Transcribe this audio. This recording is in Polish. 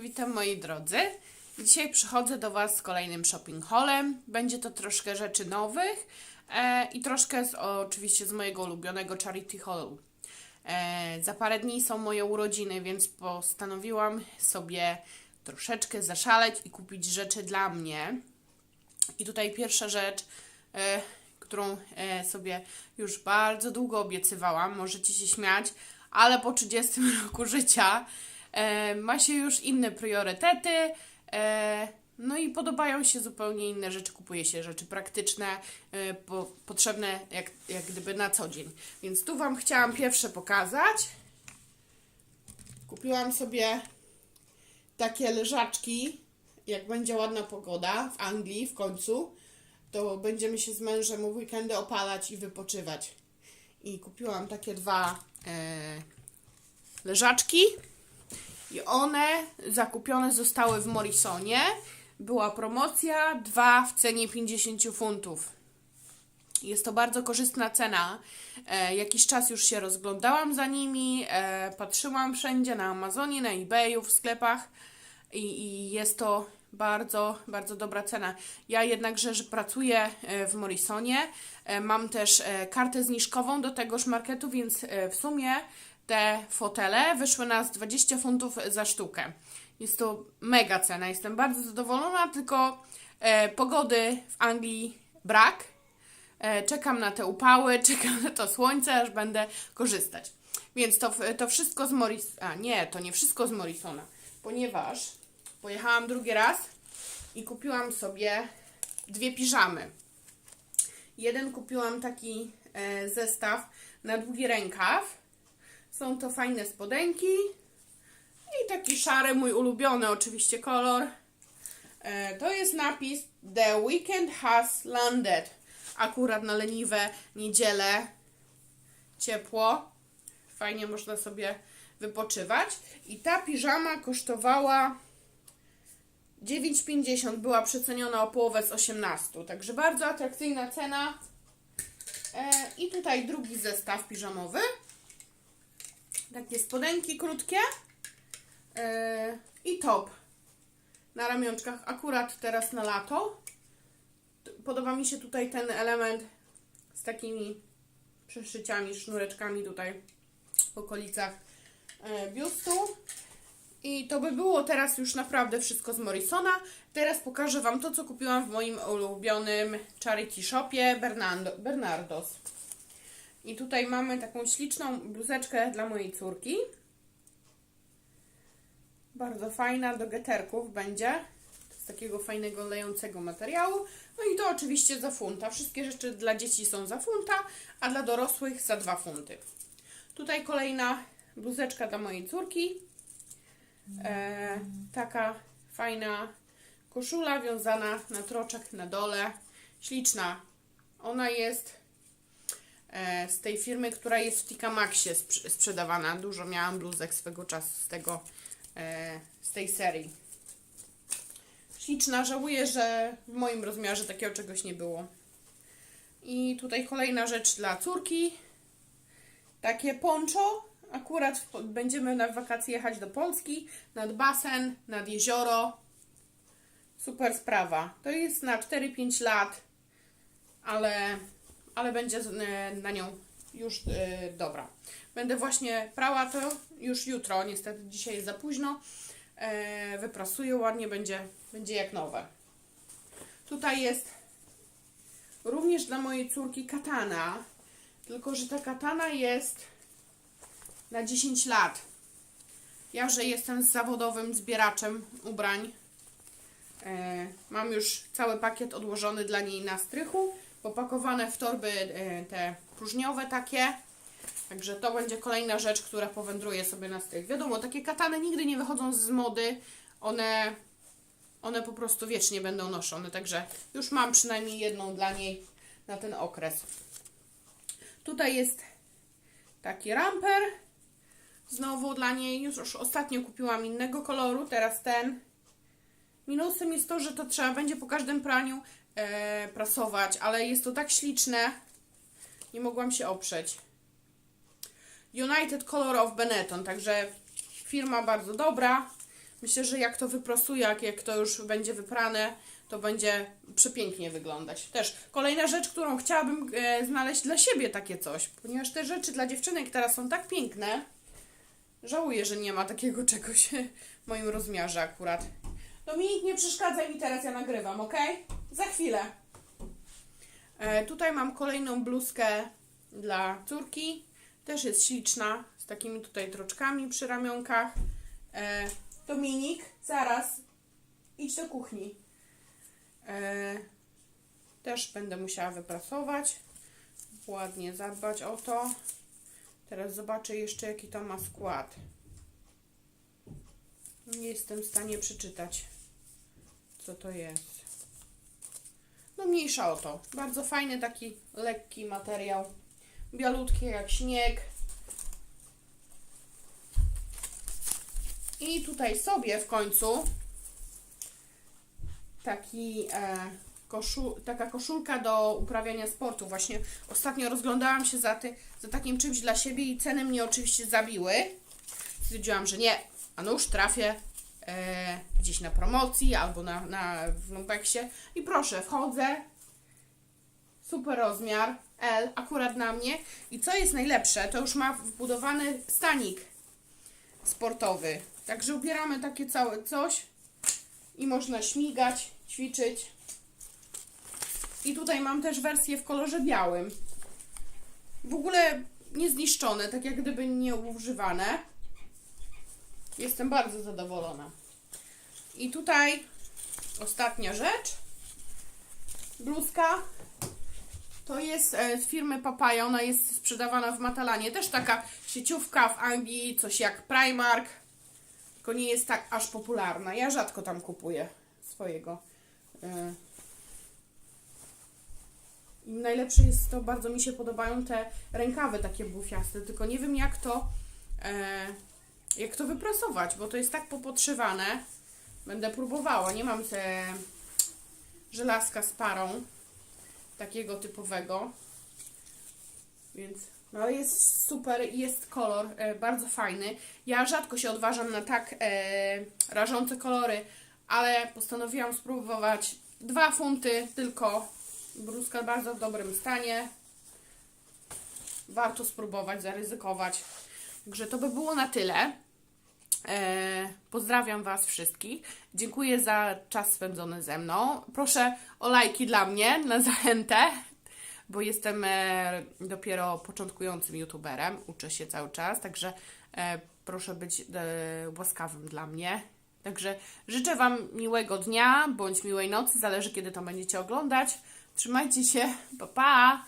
Witam moi drodzy. Dzisiaj przychodzę do Was z kolejnym shopping haulem. Będzie to troszkę rzeczy nowych e, i troszkę z, oczywiście z mojego ulubionego charity hallu. E, za parę dni są moje urodziny, więc postanowiłam sobie troszeczkę zaszaleć i kupić rzeczy dla mnie. I tutaj pierwsza rzecz, e, którą e, sobie już bardzo długo obiecywałam, możecie się śmiać, ale po 30 roku życia e, ma się już inne priorytety. E, no i podobają się zupełnie inne rzeczy, kupuje się rzeczy praktyczne, e, po, potrzebne jak, jak gdyby na co dzień. Więc tu Wam chciałam pierwsze pokazać. Kupiłam sobie takie leżaczki, jak będzie ładna pogoda w Anglii w końcu, to będziemy się z mężem w weekendy opalać i wypoczywać. I kupiłam takie dwa e, leżaczki i one zakupione zostały w Morrisonie. Była promocja, dwa w cenie 50 funtów. Jest to bardzo korzystna cena. E, jakiś czas już się rozglądałam za nimi, e, patrzyłam wszędzie na Amazonie, na eBayu, w sklepach i, i jest to bardzo, bardzo dobra cena. Ja jednakże, że pracuję e, w Morrisonie, e, mam też e, kartę zniżkową do tegoż marketu, więc e, w sumie te fotele wyszły nas 20 funtów za sztukę. Jest to mega cena, jestem bardzo zadowolona, tylko e, pogody w Anglii brak. E, czekam na te upały, czekam na to słońce, aż będę korzystać. Więc to, to wszystko z Morris... A nie, to nie wszystko z Morrisona, ponieważ pojechałam drugi raz i kupiłam sobie dwie piżamy. Jeden kupiłam taki e, zestaw na długi rękaw. Są to fajne spodenki i taki szary, mój ulubiony oczywiście kolor. E, to jest napis The weekend has landed. Akurat na leniwe niedzielę ciepło. Fajnie można sobie wypoczywać. I ta piżama kosztowała 9,50 była przeceniona o połowę z 18, także bardzo atrakcyjna cena. E, I tutaj drugi zestaw piżamowy. Takie spodenki krótkie e, i top na ramionczkach, akurat teraz na lato. Podoba mi się tutaj ten element z takimi przeszyciami, sznureczkami tutaj w okolicach e, biustu. I to by było teraz już naprawdę wszystko z Morrisona. Teraz pokażę Wam to, co kupiłam w moim ulubionym charity shopie Bernardo, Bernardos. I tutaj mamy taką śliczną bluzeczkę dla mojej córki. Bardzo fajna, do geterków będzie. Z takiego fajnego, lejącego materiału. No i to oczywiście za funta. Wszystkie rzeczy dla dzieci są za funta, a dla dorosłych za 2 funty. Tutaj kolejna bluzeczka dla mojej córki. E, taka fajna koszula wiązana na troczek na dole. Śliczna. Ona jest z tej firmy, która jest w Tika Maxie sprz- sprzedawana. Dużo miałam bluzek swego czasu z tego, e, z tej serii. Śliczna. Żałuję, że w moim rozmiarze takiego czegoś nie było. I tutaj kolejna rzecz dla córki. Takie poncho. Akurat w- będziemy na wakacje jechać do Polski, nad basen, nad jezioro. Super sprawa. To jest na 4-5 lat, ale, ale będzie e, na nią już e, dobra. Będę właśnie prała to już jutro, niestety dzisiaj jest za późno. E, wyprasuję ładnie, będzie, będzie jak nowe. Tutaj jest również dla mojej córki katana, tylko że ta katana jest na 10 lat. Ja, że jestem zawodowym zbieraczem ubrań, mam już cały pakiet odłożony dla niej na strychu, popakowane w torby e, te próżniowe takie. Także to będzie kolejna rzecz, która powędruje sobie na strych. Wiadomo, takie katany nigdy nie wychodzą z mody. One, one po prostu wiecznie będą noszone. Także już mam przynajmniej jedną dla niej na ten okres. Tutaj jest taki ramper. Znowu dla niej już, już ostatnio kupiłam innego koloru, teraz ten. Minusem jest to, że to trzeba będzie po każdym praniu e, prasować, ale jest to tak śliczne. Nie mogłam się oprzeć. United Color of Benetton, także firma bardzo dobra. Myślę, że jak to wyprostuję, jak, jak to już będzie wyprane, to będzie przepięknie wyglądać. Też kolejna rzecz, którą chciałabym e, znaleźć dla siebie takie coś, ponieważ te rzeczy dla dziewczynek teraz są tak piękne. Żałuję, że nie ma takiego czegoś w moim rozmiarze akurat. Dominik, nie przeszkadzaj mi teraz, ja nagrywam, ok? Za chwilę. E, tutaj mam kolejną bluzkę dla córki. Też jest śliczna, z takimi tutaj troczkami przy ramionkach. E, Dominik, zaraz idź do kuchni. E, też będę musiała wyprasować. Ładnie zadbać o to. Teraz zobaczę jeszcze, jaki to ma skład. Nie jestem w stanie przeczytać, co to jest. No mniejsza o to. Bardzo fajny taki lekki materiał. Bialutki jak śnieg. I tutaj sobie w końcu taki e, taka koszulka do uprawiania sportu. Właśnie ostatnio rozglądałam się za, ty, za takim czymś dla siebie i ceny mnie oczywiście zabiły. Stwierdziłam, że nie, a nuż trafię e, gdzieś na promocji albo na, na, w Lumpeksie. I proszę, wchodzę, super rozmiar, L, akurat na mnie. I co jest najlepsze, to już ma wbudowany stanik sportowy, także ubieramy takie całe coś. I można śmigać, ćwiczyć. I tutaj mam też wersję w kolorze białym. W ogóle niezniszczone, tak jak gdyby nie używane Jestem bardzo zadowolona. I tutaj ostatnia rzecz. Bluzka. To jest e, z firmy Papaya. Ona jest sprzedawana w Matalanie. Też taka sieciówka w Anglii, coś jak Primark. Tylko nie jest tak aż popularna. Ja rzadko tam kupuję swojego. e. I najlepsze jest to, bardzo mi się podobają te rękawy takie bufiaste, tylko nie wiem jak to e, jak to wyprasować, bo to jest tak popodszywane. Będę próbowała. Nie mam te żelazka z parą takiego typowego. Więc no jest super, jest kolor e, bardzo fajny. Ja rzadko się odważam na tak e, rażące kolory, ale postanowiłam spróbować. Dwa funty tylko. Bruska bardzo w dobrym stanie. Warto spróbować, zaryzykować. Także to by było na tyle. E, pozdrawiam Was wszystkich. Dziękuję za czas spędzony ze mną. Proszę o lajki dla mnie na zachętę, bo jestem e, dopiero początkującym youtuberem. Uczę się cały czas, także e, proszę być łaskawym dla mnie. Także życzę Wam miłego dnia bądź miłej nocy, zależy kiedy to będziecie oglądać. Trzymajcie się, pa pa!